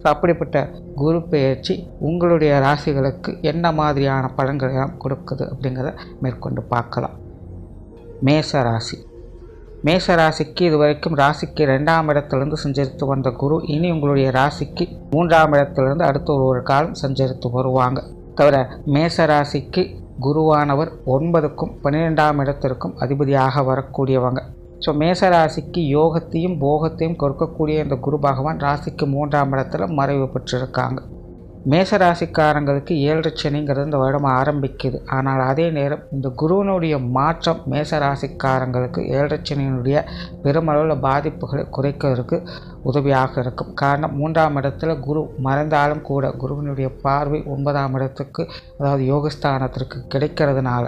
So அப்படிப்பட்ட குரு பெயர்ச்சி உங்களுடைய ராசிகளுக்கு என்ன மாதிரியான பலன்களெல்லாம் கொடுக்குது அப்படிங்கிறத மேற்கொண்டு பார்க்கலாம். மேச ராசி. மேச ராசிக்கு இதுவரைக்கும் ராசிக்கு ரெண்டாம் இடத்திலிருந்து சஞ்சரித்து வந்த குரு இனி உங்களுடைய ராசிக்கு மூன்றாம் இடத்துலேருந்து அடுத்த ஒரு காலம் சஞ்சரித்து வருவாங்க. தவிர மேச ராசிக்கு குருவானவர் ஒன்பதுக்கும் பன்னிரெண்டாம் இடத்திற்கும் அதிபதியாக வரக்கூடியவங்க. ஸோ மேச ராசிக்கு யோகத்தையும் போகத்தையும் கொடுக்கக்கூடிய இந்த குரு பகவான் ராசிக்கு மூன்றாம் இடத்துல மறைவு பெற்றிருக்காங்க. மேச ராசிக்காரங்களுக்கு ஏழரை சனிங்கிறது இந்த வருடம் ஆரம்பிக்குது. ஆனால் அதே நேரம் இந்த குருவினுடைய மாற்றம் மேச ராசிக்காரங்களுக்கு ஏழரை சனியினுடைய பெருமளவில் பாதிப்புகளை குறைக்கிறதுக்கு உதவியாக இருக்கும். காரணம் மூன்றாம் இடத்துல குரு மறைந்தாலும் கூட குருவினுடைய பார்வை ஒன்பதாம் இடத்துக்கு அதாவது யோகஸ்தானத்திற்கு கிடைக்கிறதுனால.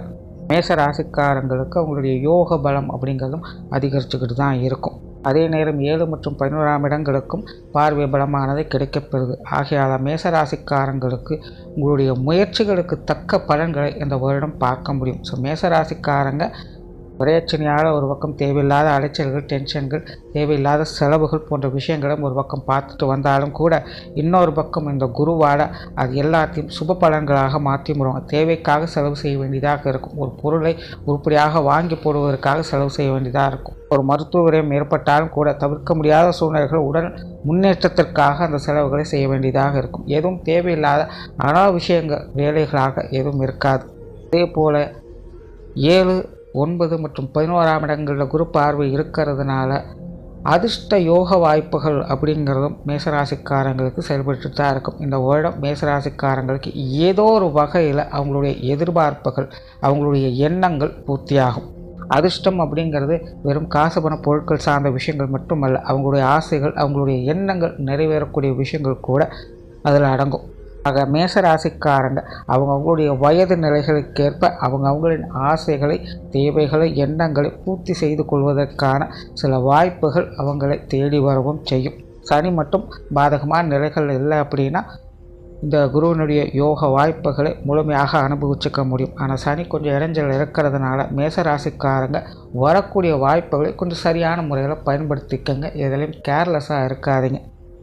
மேச ராசிக்காரங்களுக்கு அவங்களுடைய யோக பலம் அப்படிங்கிறதும் அதிகரிச்சுக்கிட்டு தான் இருக்கும். அதே நேரம் ஏழு மற்றும் பதினோராம் இடங்களுக்கும் பார்வை பலமானது கிடைக்கப்பெறுது. ஆகையால் மேச ராசிக்காரங்களுக்கு உங்களுடைய முயற்சிகளுக்கு தக்க பலன்களை இந்த வருடம் பார்க்க முடியும். ஸோ மேச ராசிக்காரங்க பிரச்சனையால் ஒரு பக்கம் தேவையில்லாத அலைச்சல்கள் டென்ஷன்கள் தேவையில்லாத செலவுகள் போன்ற விஷயங்களும் ஒரு பக்கம் பார்த்துட்டு வந்தாலும் கூட இன்னொரு பக்கம் இந்த குருவால் அது எல்லாத்தையும் சுப பலன்களாக மாற்றி விடுவாங்க தேவைக்காக செலவு செய்ய வேண்டியதாக இருக்கும். ஒரு பொருளை உருப்படியாக வாங்கி போடுவதற்காக செலவு செய்ய வேண்டியதாக இருக்கும். ஒரு மருத்துவ விரயம் ஏற்பட்டாலும் கூட தவிர்க்க முடியாத சூழ்நிலைகள் உடல் முன்னேற்றத்திற்காக அந்த செலவுகளை செய்ய வேண்டியதாக இருக்கும். எதுவும் தேவையில்லாத அனா விஷயங்கள் வேலைகளாக எதுவும் இருக்காது. அதே போல் ஏழு ஒன்பது மற்றும் பதினோராம் இடங்களில் குரு பார்வை இருக்கிறதுனால அதிர்ஷ்ட யோக வாய்ப்புகள் அப்படிங்கிறதும் மேசராசிக்காரங்களுக்கு செயல்பட்டு தான் இருக்கும். இந்த வருடம் மேசராசிக்காரங்களுக்கு ஏதோ ஒரு வகையில் அவங்களுடைய எதிர்பார்ப்புகள் அவங்களுடைய எண்ணங்கள் பூர்த்தியாகும். அதிர்ஷ்டம் அப்படிங்கிறது வெறும் காசு பண பொருட்கள் சார்ந்த விஷயங்கள் மட்டுமல்ல அவங்களுடைய ஆசைகள் அவங்களுடைய எண்ணங்கள் நிறைவேறக்கூடிய விஷயங்கள் கூட அதில் அடங்கும். ஆக மேச அவங்கவுங்களுடைய அவங்க அவங்களுடைய வயது நிலைகளுக்கேற்ப அவங்க அவங்களின் ஆசைகளை தேவைகளை எண்ணங்களை பூர்த்தி செய்து கொள்வதற்கான சில வாய்ப்புகள் அவங்களை தேடி வரவும் செய்யும். சனி மட்டும் பாதகமான நிலைகள் இல்லை அப்படின்னா இந்த குருவினுடைய யோக வாய்ப்புகளை முழுமையாக அனுபவிச்சுக்க முடியும். ஆனால் சனி கொஞ்சம் இடைஞ்சல் இருக்கிறதுனால மேசராசிக்காரங்க வரக்கூடிய வாய்ப்புகளை கொஞ்சம் சரியான முறையில் பயன்படுத்திக்கங்க. எதுலேயும் கேர்லெஸ்ஸாக இருக்காதீங்க.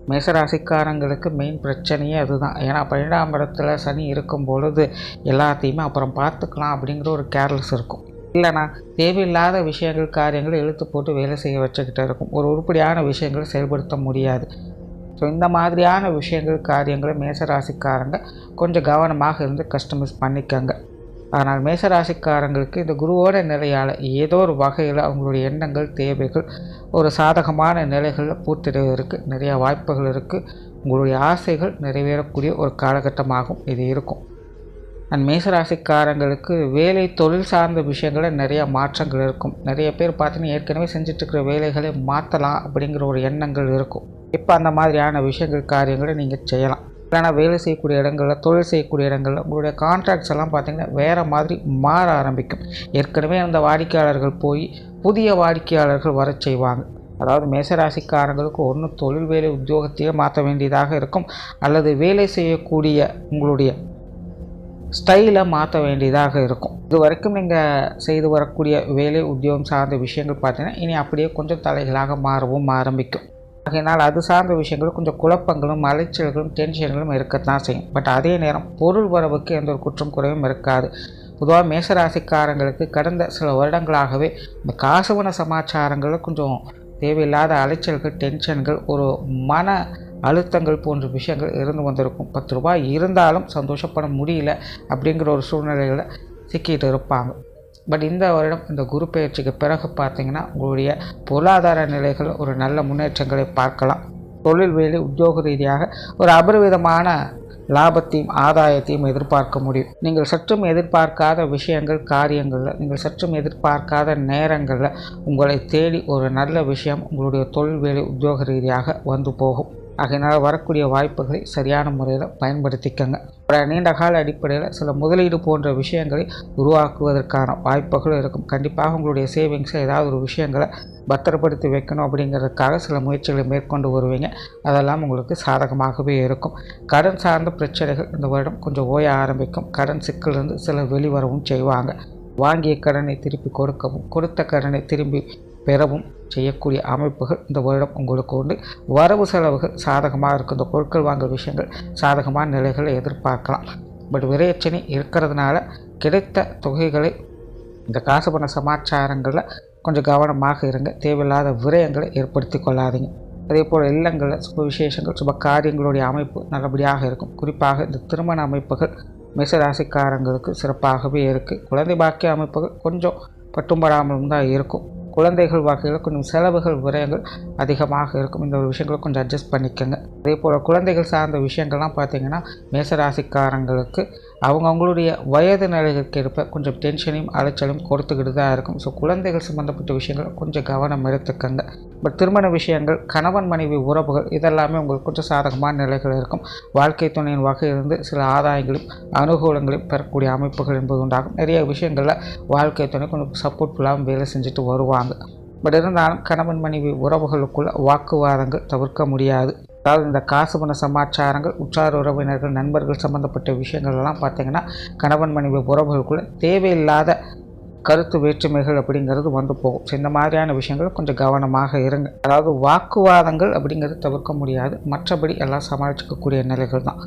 மேசராசிக்காரங்களுக்கு மெயின் பிரச்சனையே அதுதான். ஏன்னா பன்னெண்டாம் இடத்துல சனி இருக்கும் பொழுது எல்லாத்தையுமே அப்புறம் பார்த்துக்கலாம் அப்படிங்கிற ஒரு கேர்லெஸ் இருக்கும். இல்லைனா தேவையில்லாத விஷயங்கள் காரியங்களை இழுத்து போட்டு வேலை செய்ய வச்சுக்கிட்டு இருக்கும். ஒரு உருப்படியான விஷயங்களை செயல்படுத்த முடியாது. ஸோ இந்த மாதிரியான விஷயங்கள் காரியங்களை மேசராசிக்காரங்க கொஞ்சம் கவனமாக இருந்து கஸ்டமைஸ் பண்ணிக்கங்க. ஆனால் மேசராசிக்காரங்களுக்கு இந்த குருவோட நிலையால் ஏதோ ஒரு வகையில் அவங்களுடைய எண்ணங்கள் தேவைகள் ஒரு சாதகமான நிலைகளில் பூர்த்திடுவதற்கு நிறைய வாய்ப்புகள் இருக்குது உங்களுடைய ஆசைகள் நிறைவேறக்கூடிய ஒரு காலகட்டமாகும் இது இருக்கும். அண்ட் மேசராசிக்காரங்களுக்கு வேலை தொழில் சார்ந்த விஷயங்களில் நிறைய மாற்றங்கள் இருக்கும். நிறைய பேர் பார்த்தீங்கன்னா ஏற்கனவே செஞ்சிட்ருக்கிற வேலைகளை மாற்றலாம் அப்படிங்கிற ஒரு எண்ணங்கள் இருக்கும். இப்போ அந்த மாதிரியான விஷயங்கள் காரியங்களை நீங்கள் செய்யலாம். இல்லைனா வேலை செய்யக்கூடிய இடங்களில் தொழில் செய்யக்கூடிய இடங்களில் உங்களுடைய கான்ட்ராக்ட்ஸ் எல்லாம் பார்த்திங்கன்னா வேறு மாதிரி மாற ஆரம்பிக்கும். ஏற்கனவே அந்த வாடிக்கையாளர்கள் போய் புதிய வாடிக்கையாளர்கள் வர செய்வாங்க. அதாவது மேசராசிக்காரங்களுக்கு ஒன்று தொழில் வேலை உத்தியோகத்தையே மாற்ற வேண்டியதாக இருக்கும். அல்லது வேலை செய்யக்கூடிய உங்களுடைய ஸ்டைலை மாற்ற வேண்டியதாக இருக்கும். இது வரைக்கும் நீங்கள் செய்து வரக்கூடிய வேலை உத்தியோகம் சார்ந்த விஷயங்கள் பார்த்தீங்கன்னா இனி அப்படியே கொஞ்சம் தலைகளாக மாறவும் ஆரம்பிக்கும். ஆகையினால் அது சார்ந்த விஷயங்கள் கொஞ்சம் குழப்பங்களும் அலைச்சல்களும் டென்ஷன்களும் இருக்கத்தான் செய்யும். பட் அதே நேரம் பொருள் வரவுக்கு எந்த ஒரு குற்றம் குறையும் இருக்காது. பொதுவாக மேசராசிக்காரங்களுக்கு கடந்த சில வருடங்களாகவே இந்த காசுவன சமாச்சாரங்களில் கொஞ்சம் தேவையில்லாத அலைச்சல்கள் டென்ஷன்கள் ஒரு மன அழுத்தங்கள் போன்ற விஷயங்கள் இருந்து வந்திருக்கும். பத்து ரூபாய் இருந்தாலும் சந்தோஷப்பட முடியல அப்படிங்கிற ஒரு சூழ்நிலையில் சிக்கிட்டு இருப்பாங்க. பட் இந்த வருடம் இந்த குரு பயிற்சிக்கு பிறகு பார்த்தீங்கன்னா உங்களுடைய பொருளாதார நிலைகள் ஒரு நல்ல முன்னேற்றங்களை பார்க்கலாம். தொழில் வேலை உத்தியோக ரீதியாக ஒரு அபரிவிதமான லாபத்தையும் ஆதாயத்தையும் எதிர்பார்க்க முடியும். நீங்கள் சற்றும் எதிர்பார்க்காத விஷயங்கள் காரியங்களில் நீங்கள் சற்றும் எதிர்பார்க்காத நேரங்களில் உங்களை தேடி ஒரு நல்ல விஷயம் உங்களுடைய தொழில் வேலை உத்தியோக ரீதியாக வந்து போகும். ஆகையினால் வரக்கூடிய வாய்ப்புகளை சரியான முறையில் பயன்படுத்திக்கங்க. ஒரு நீண்ட கால அடிப்படையில் சில முதலீடு போன்ற விஷயங்களை உருவாக்குவதற்கான வாய்ப்புகளும் இருக்கும். கண்டிப்பாக உங்களுடைய சேவிங்ஸை ஏதாவது ஒரு விஷயங்களை பத்திரப்படுத்தி வைக்கணும் அப்படிங்கிறதுக்காக சில முயற்சிகளை மேற்கொண்டு வருவீங்க. அதெல்லாம் உங்களுக்கு சாதகமாகவே இருக்கும். கடன் சார்ந்த பிரச்சனைகள் இந்த வருடம் கொஞ்சம் ஓய ஆரம்பிக்கும். கடன் சிக்கலிருந்து சில வெளிவரவும் செய்வாங்க. வாங்கிய கடனை திருப்பி கொடுக்கவும் கொடுத்த கடனை திரும்பி பெறவும் செய்யக்கூடிய அமைப்புகள் இந்த வருடம் உங்களுக்கு உண்டு. வரவு செலவுகள் சாதகமாக இருக்கும் இந்த பொருட்கள் வாங்கல் விஷயங்கள் சாதகமான நிலைகளை எதிர்பார்க்கலாம். பட் விரையச்சனை இருக்கிறதுனால கிடைத்த தொகைகளை இந்த காசு பண்ண சமாச்சாரங்களில் கொஞ்சம் கவனமாக இருங்க. தேவையில்லாத விரயங்களை ஏற்படுத்தி கொள்ளாதீங்க. அதே போல் இல்லங்களில் சுப விசேஷங்கள் சுப காரியங்களுடைய அமைப்பு நல்லபடியாக இருக்கும். குறிப்பாக இந்த திருமண அமைப்புகள் மிசராசிக்காரங்களுக்கு சிறப்பாகவே இருக்குது குழந்தை பாக்கிய அமைப்புகள் கொஞ்சம் பட்டும்படாமலும் தான் இருக்கும். குழந்தைகள் வகையில் கொஞ்சம் செலவுகள் விரயங்கள் அதிகமாக இருக்கும். இந்த ஒரு விஷயங்களை கொஞ்சம் அட்ஜஸ்ட் பண்ணிக்கோங்க. அதே போல் குழந்தைகள் சார்ந்த விஷயங்கள்லாம் பார்த்திங்கன்னா மேசராசிக்காரங்களுக்கு அவங்க அவங்களுடைய வயது நிலைகளுக்கு ஏற்ப கொஞ்சம் டென்ஷனையும் அலைச்சலும் கொடுத்துக்கிட்டு தான் இருக்கும். ஸோ குழந்தைகள் சம்மந்தப்பட்ட விஷயங்கள் கொஞ்சம் கவனம் எடுத்துக்கங்க. பட் திருமண விஷயங்கள் கணவன் மனைவி உறவுகள் இதெல்லாமே உங்களுக்கு கொஞ்சம் சாதகமான நிலைகள் இருக்கும். வாழ்க்கை துணையின் வகையிலிருந்து சில ஆதாயங்களும் அனுகூலங்களையும் பெறக்கூடிய அமைப்புகள் என்பது உண்டாகும். நிறைய விஷயங்களில் வாழ்க்கை துணை கொஞ்சம் சப்போர்ட்ஃபுல்லாகவும் வேலை செஞ்சுட்டு வருவாங்க. பட் இருந்தாலும் கணவன் மனைவி உறவுகளுக்குள்ள வாக்குவாதங்கள் தவிர்க்க முடியாது. அதாவது இந்த காசு பண சமாச்சாரங்கள் உற்றார் உறவினர்கள் நண்பர்கள் சம்மந்தப்பட்ட விஷயங்கள்லாம் பார்த்திங்கன்னா கணவன் மனைவி உறவுகளுக்குள்ள தேவையில்லாத கருத்து வேற்றுமைகள் அப்படிங்கிறது வந்து போகும். ஸோ இந்த மாதிரியான விஷயங்கள் கொஞ்சம் கவனமாக இருங்க. அதாவது வாக்குவாதங்கள் அப்படிங்கிறது தவிர்க்க முடியாது. மற்றபடி எல்லாம் சமாளிச்சுக்கக்கூடிய நிலைகள் தான்.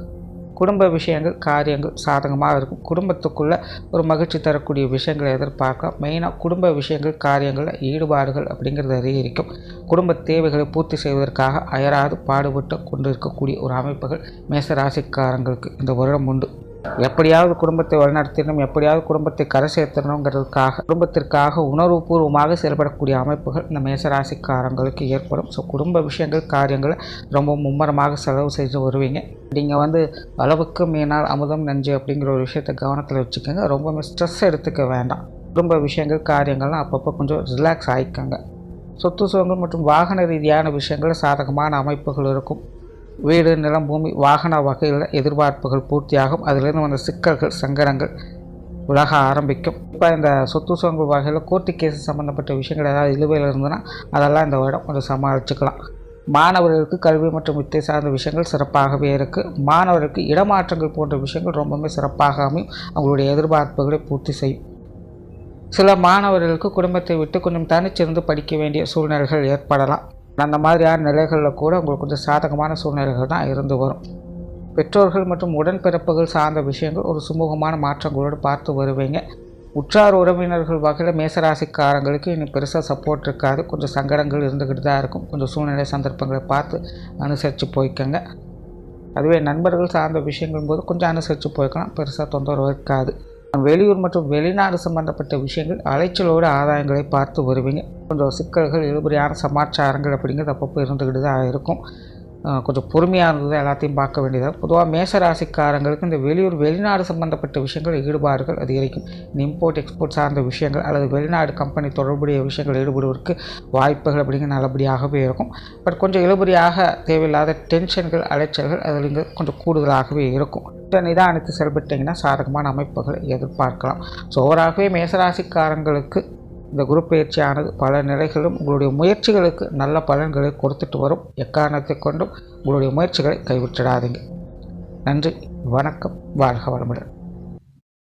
குடும்ப விஷயங்கள் காரியங்கள் சாதகமாக இருக்கும். குடும்பத்துக்குள்ளே ஒரு மகிழ்ச்சி தரக்கூடிய விஷயங்களை எதிர்பார்க்கலாம். மெயினாக குடும்ப விஷயங்கள் காரியங்களில் ஈடுபாடுகள் அப்படிங்கிறது அதிகரிக்கும். குடும்ப தேவைகளை பூர்த்தி செய்வதற்காக அயராது பாடுபட்டு கொண்டு இருக்கக்கூடிய ஒரு அமைப்புகள் மேச ராசிக்காரங்களுக்கு இந்த வருடம் உண்டு. எப்படியாவது குடும்பத்தை வழிநடத்திடணும் எப்படியாவது குடும்பத்தை கரை சேர்த்தணுங்கிறதுக்காக குடும்பத்திற்காக உணர்வுபூர்வமாக செயல்படக்கூடிய அமைப்புகள் இந்த மேசராசிக்காரங்களுக்கு ஏற்படும். ஸோ குடும்ப விஷயங்கள் காரியங்களை ரொம்ப மும்மரமாக செலவு செய்து வருவீங்க. நீங்கள் வந்து அளவுக்கு மீனால் அமுதம் நஞ்சு அப்படிங்கிற ஒரு விஷயத்தை கவனத்தில் வச்சுக்கோங்க. ரொம்ப ஸ்ட்ரெஸ் எடுத்துக்க வேண்டாம். குடும்ப விஷயங்கள் காரியங்கள்லாம் அப்பப்போ கொஞ்சம் ரிலாக்ஸ் ஆகிக்கோங்க சொத்து சுகங்கள் மற்றும் வாகன ரீதியான விஷயங்கள் சாதகமான அமைப்புகள் இருக்கும். வீடு நிலம் பூமி வாகன வகையில் எதிர்பார்ப்புகள் பூர்த்தியாகும். அதிலிருந்து வந்த சிக்கல்கள் சங்கடங்கள் விலக ஆரம்பிக்கும். இப்போ இந்த சொத்து சுகங்கள் வகையில் கோர்ட்டு கேஸ் சம்மந்தப்பட்ட விஷயங்கள் ஏதாவது இழுவையில் இருந்ததுன்னா அதெல்லாம் இந்த வருடம் கொஞ்சம் சமாளிச்சுக்கலாம். மாணவர்களுக்கு கல்வி மற்றும் வித்தை சார்ந்த விஷயங்கள் சிறப்பாகவே இருக்குது மாணவர்களுக்கு இடமாற்றங்கள் போன்ற விஷயங்கள் ரொம்பவுமே சிறப்பாக அமையும். அவங்களுடைய எதிர்பார்ப்புகளை பூர்த்தி செய்யும். சில மாணவர்களுக்கு குடும்பத்தை விட்டு கொஞ்சம் தனிச்சிருந்து படிக்க வேண்டிய சூழ்நிலைகள் ஏற்படலாம். அந்த மாதிரியான நிலைகளில் கூட உங்களுக்கு கொஞ்சம் சாதகமான சூழ்நிலைகள் தான் இருந்து வரும். பெற்றோர்கள் மற்றும் உடன்பிறப்புகள் சார்ந்த விஷயங்கள் ஒரு சுமூகமான மாற்றங்களோடு பார்த்து வருவீங்க. உற்றார் உறவினர்கள் வகையில் மேசராசிக்காரங்களுக்கு இனி பெருசாக சப்போர்ட் இருக்காது. கொஞ்சம் சங்கடங்கள் இருந்துக்கிட்டு தான் இருக்கும். கொஞ்சம் சூழ்நிலை சந்தர்ப்பங்களை பார்த்து அனுசரித்து போய்க்கோங்க. அதுவே நண்பர்கள் சார்ந்த விஷயங்கள் போது கொஞ்சம் அனுசரித்து போய்க்கலாம். பெருசாக தொந்தரவு இருக்காது. வெளியூர் மற்றும் வெளிநாடு சம்பந்தப்பட்ட விஷயங்கள் அலைச்சலோடு ஆதாயங்களை பார்த்து வருவீங்க. கொஞ்சம் சிக்கல்கள் இழுபறியான சமாச்சாரங்கள் அப்படிங்கிறது அப்பப்போ இருந்துக்கிட்டு தான் இருக்கும். கொஞ்சம் பொறுமையாக இருந்தது எல்லாத்தையும் பார்க்க வேண்டியதாக பொதுவாக மேசராசிக்காரங்களுக்கு இந்த வெளியூர் வெளிநாடு சம்பந்தப்பட்ட விஷயங்கள் ஈடுபாடுகள் அதிகரிக்கும். இம்போர்ட் எக்ஸ்போர்ட் சார்ந்த விஷயங்கள் அல்லது வெளிநாடு கம்பெனி தொடர்புடைய விஷயங்கள் ஈடுபடுவதற்கு வாய்ப்புகள் அப்படிங்கிற நல்லபடியாகவே இருக்கும். பட் கொஞ்சம் இழுபடியாக தேவையில்லாத டென்ஷன்கள் அலைச்சல்கள் அதில் இங்கே கொஞ்சம் கூடுதலாகவே இருக்கும். நிதானித்து செயல்பட்டிங்கன்னா சாதகமான அமைப்புகளை எதிர்பார்க்கலாம். ஸோ ஓவராகவே மேசராசிக்காரங்களுக்கு இந்த குரு பயிற்சியானது பல நிலைகளிலும் உங்களுடைய முயற்சிகளுக்கு நல்ல பலன்களை கொடுத்துட்டு வரும். எக்காரணத்தை கொண்டும் உங்களுடைய முயற்சிகளை கைவிட்டிடாதீங்க. நன்றி வணக்கம் வாழ்க வளமுடன்.